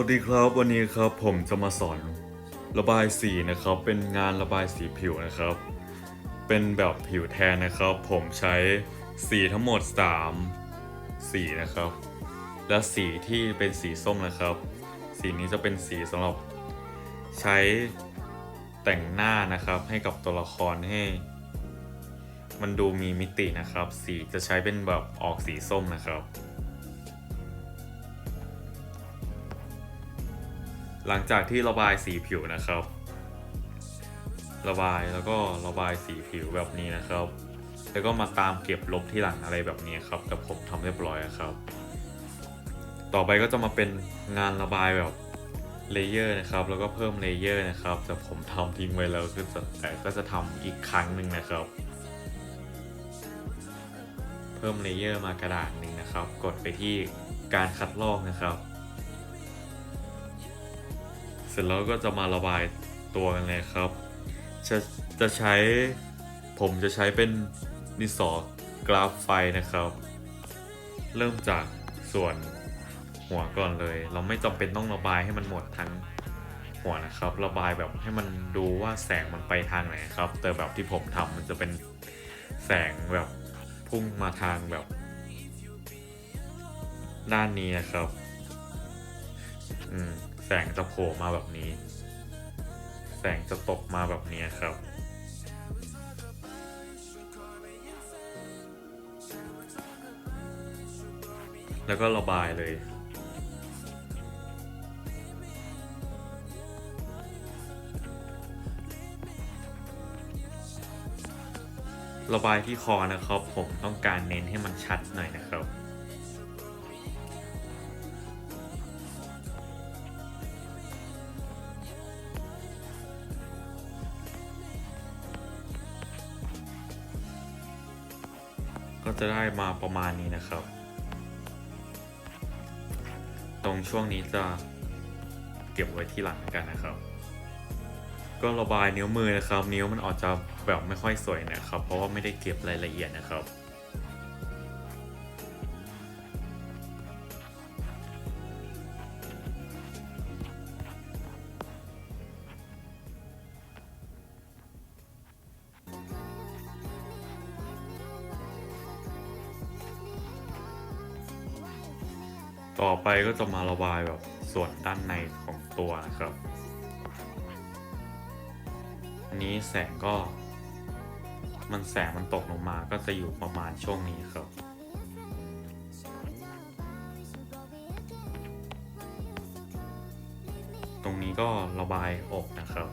วัสดีครับวันนี้ครับผมจะมาสอนระบายสีนะครับ เป็นงานระบายสีผิวนะครับ เป็นแบบผิวแทนนะครับ ผมใช้สีทั้งหมด 3 สีนะครับ และสีที่เป็นสีส้มนะครับ สีนี้จะเป็นสีสำหรับใช้แต่งหน้านะครับ ให้กับตัวละครให้ มันดูมีมิตินะครับ สีจะใช้เป็นแบบออกสีส้มนะครับ หลังจากที่ระบายสีผิวนะครับ ระบายแล้วก็ระบายสีผิวแบบนี้นะครับ แล้วก็มาตามเก็บลบที่หลังอะไรแบบนี้ครับ แต่ผมทำเรียบร้อยแล้วครับ ต่อไปก็จะมาเป็นงานระบายแบบเลเยอร์นะครับ แล้วก็เพิ่มเลเยอร์นะครับ แต่ผมทำทิ้งไว้แล้วก็จะแต่ก็จะทำอีกครั้งหนึ่งนะครับ เพิ่มเลเยอร์มากระดาษหนึ่งนะครับ กดไปที่การคัดลอกนะครับ ร็จแล้วก็จะมาระบายตัวกันเลยครับ จะจะใช้ผมจะใช้เป็นดินสอกราฟไฟนะครับ เริ่มจากส่วนหัวก่อนเลย เราไม่จำเป็นต้องระบายให้มันหมดทั้งหัวนะครับ ระบายแบบให้มันดูว่าแสงมันไปทางไหนครับ แต่แบบที่ผมทำมันจะเป็นแสงแบบพุ่งมาทางแบบ ด้านนี้นะครับ อืม แสงจะโผล่มาแบบนี้ แสงจะตกมาแบบนี้ครับ แล้วก็ระบายเลยระบายที่คอนะครับ ผมต้องการเน้นให้มันชัดหน่อยนะครับ จะได้มาประมาณนี้นะครับ ตรงช่วงนี้จะเก็บไว้ที่หลังกันนะครับ ก็ระบายนิ้วมือนะครับ นิ้วมันออกจะแบบไม่ค่อยสวยนะครับ เพราะว่าไม่ได้เก็บรายละเอียดนะครับ ไปก็จะมาระบายแบบส่วนด้านในของตัวนะครับ อันนี้แสงก็ มันแสงมันตกลงมาก็จะอยู่ประมาณช่วงนี้ครับตรงนี้ก็ระบายอกนะครับ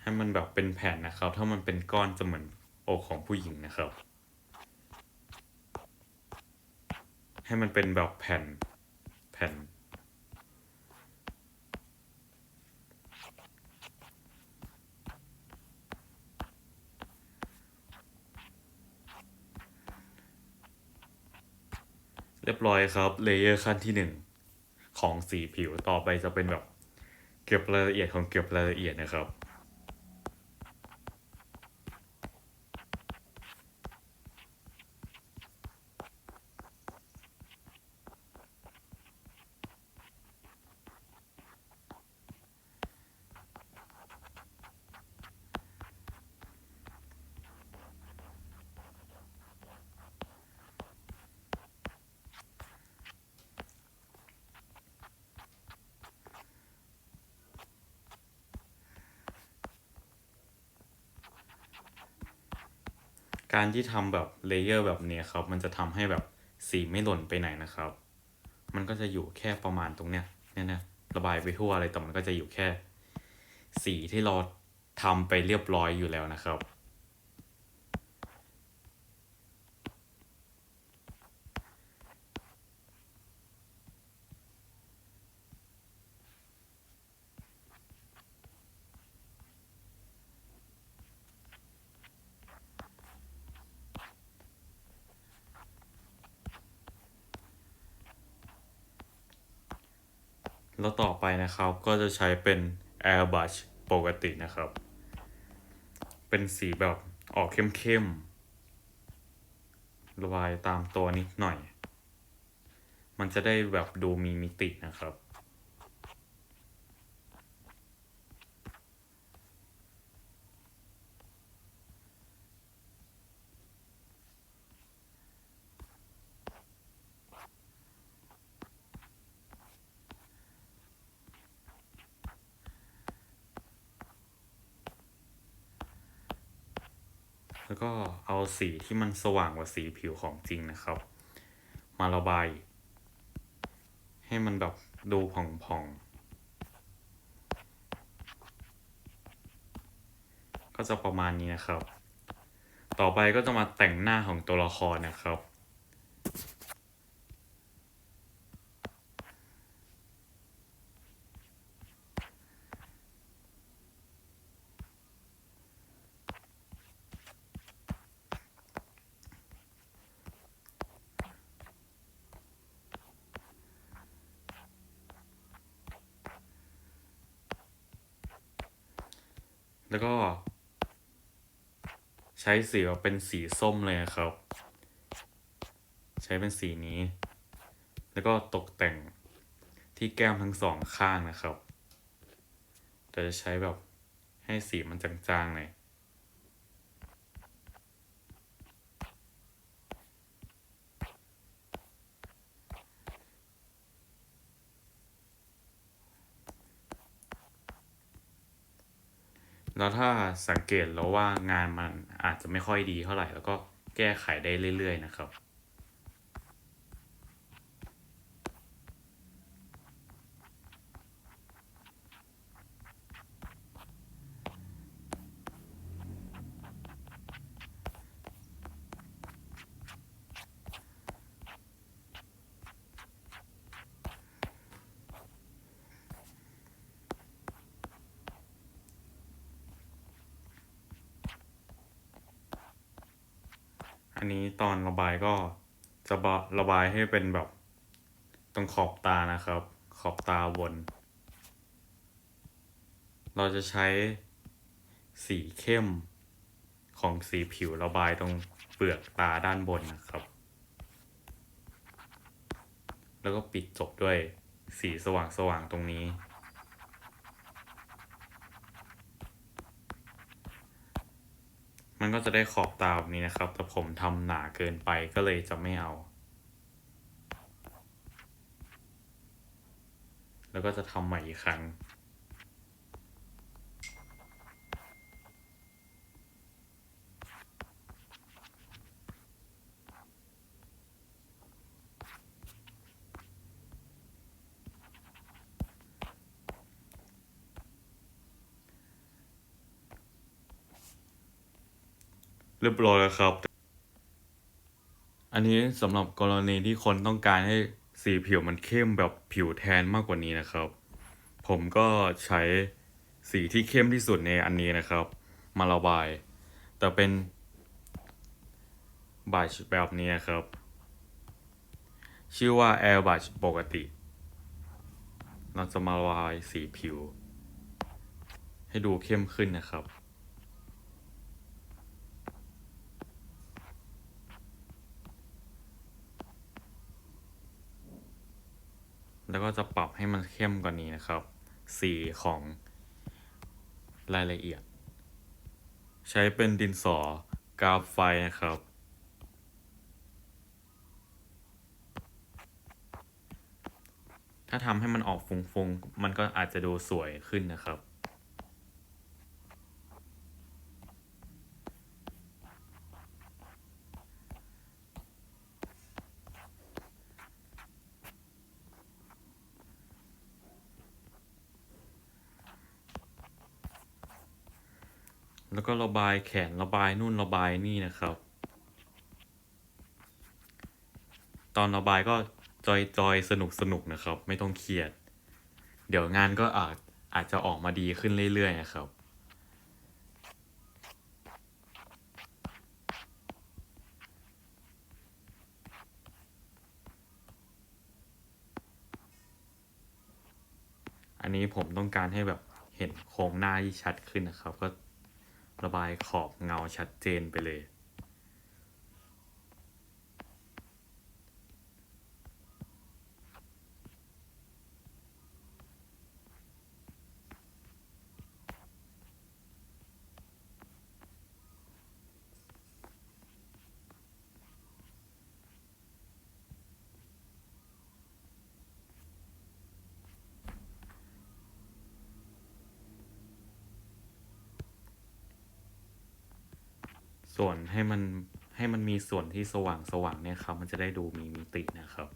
ให้มันแบบเป็นแผ่นนะครับ ถ้ามันเป็นก้อนจะเหมือนอกของผู้หญิงนะครับ ให้มันเป็นแบบแผ่นแผ่น เรียบร้อยครับเลเยอร์ขั้นที่หนึ่งของสีผิวต่อไปจะเป็นแบบเก็บรายละเอียดของเก็บรายละเอียดนะครับ การที่ทำแบบเลเยอร์แบบนี้ครับ มันจะทำให้แบบสีไม่หล่นไปไหนนะครับ มันก็จะอยู่แค่ประมาณตรงเนี้ยเนี่ยนะระบายไปทั่วอะไรแต่มันก็จะอยู่แค่ สีที่เราทำไปเรียบร้อยอยู่แล้วนะครับ แล้วต่อไปนะครับก็จะใช้เป็น airbrush ปกตินะครับ เป็นสีแบบออกเข้มๆระบายตามตัวนิดหน่อย มันจะได้แบบดูมีมิตินะครับ แล้วก็เอาสีที่มันสว่างกว่าสีผิวของจริงนะครับ มาระบาย ให้มันแบบดูผ่องๆ ก็จะประมาณนี้นะครับ ต่อไปก็จะมาแต่งหน้าของตัวละครนะครับ แล้วก็ ใช้สีเป็นสีส้มเลยครับ ใช้เป็นสีนี้ แล้วก็ตกแต่งที่แก้มทั้งสองข้างนะครับแต่จะใช้แบบให้สีมันจางๆหน่อย แล้วถ้าสังเกตแล้วว่างานมันอาจจะไม่ค่อยดีเท่าไหร่ แล้วก็แก้ไขได้เรื่อยๆนะครับ อันนี้ตอนระบายก็จะบระบายให้เป็นแบบตรงขอบตานะครับ ขอบตาบน เราจะใช้สีเข้มของสีผิวระบายตรงเปลือกตาด้านบนนะครับ แล้วก็ปิดจบด้วยสีสว่างๆตรงนี้ มัน ก็จะได้ขอบตาแบบนี้นะครับ แต่ผมทำหนาเกินไปก็เลยจะไม่เอา แล้วก็จะทำใหม่อีกครั้ง เรียบร้อยแล้วครับ อันนี้สำหรับกรณีที่คนต้องการให้สีผิวมันเข้มแบบผิวแทนมากกว่านี้นะครับ ผมก็ใช้สีที่เข้มที่สุดในอันนี้นะครับ มาระบาย แต่เป็นบัชแบบนี้นะครับ ชื่อว่า Air Brush ปกติ เราจะมาระบายสีผิว ให้ดูเข้มขึ้นนะครับ แล้วก็จะปรับให้มันเข้มกว่านี้นะครับ สีของรายละเอียด ใช้เป็นดินสอกราฟไฟนะครับ ถ้าทำให้มันออกฟุ้งๆ มันก็อาจจะดูสวยขึ้นนะครับ แล้วก็ระบายแขนระบายนู่นระบายนี่นะครับ ตอนระบายก็จอยจอยสนุกสนุกนะครับ ไม่ต้องเครียด เดี๋ยวงานก็อาจอาจจะออกมาดีขึ้นเรื่อยๆนะครับ อันนี้ผมต้องการให้แบบเห็นโครงหน้าที่ชัดขึ้นนะครับก็ ระบายขอบเงาชัดเจนไปเลย ส่วนให้มันให้มันมีส่วนที่สว่างสว่างเนี่ยครับ มันจะได้ดูมีมิตินะครับ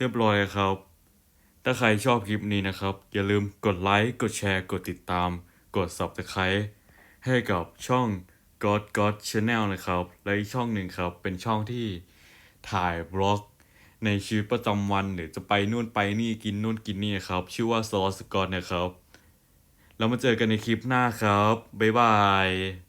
เรียบร้อยครับ ถ้าใครชอบคลิปนี้นะครับ อย่าลืมกดไลค์ กดแชร์ กดติดตาม กด Subscribe ให้กับช่อง God God Channel นะครับ และอีกช่องหนึ่งครับ เป็นช่องที่ถ่ายบล็อก ในชีวิตประจำวันหรือจะไปนู่นไปนี่กินนู่นกินนี่ครับ ชื่อว่าซอสกอตนะครับ แล้วมาเจอกันในคลิปหน้าครับ บ๊ายบาย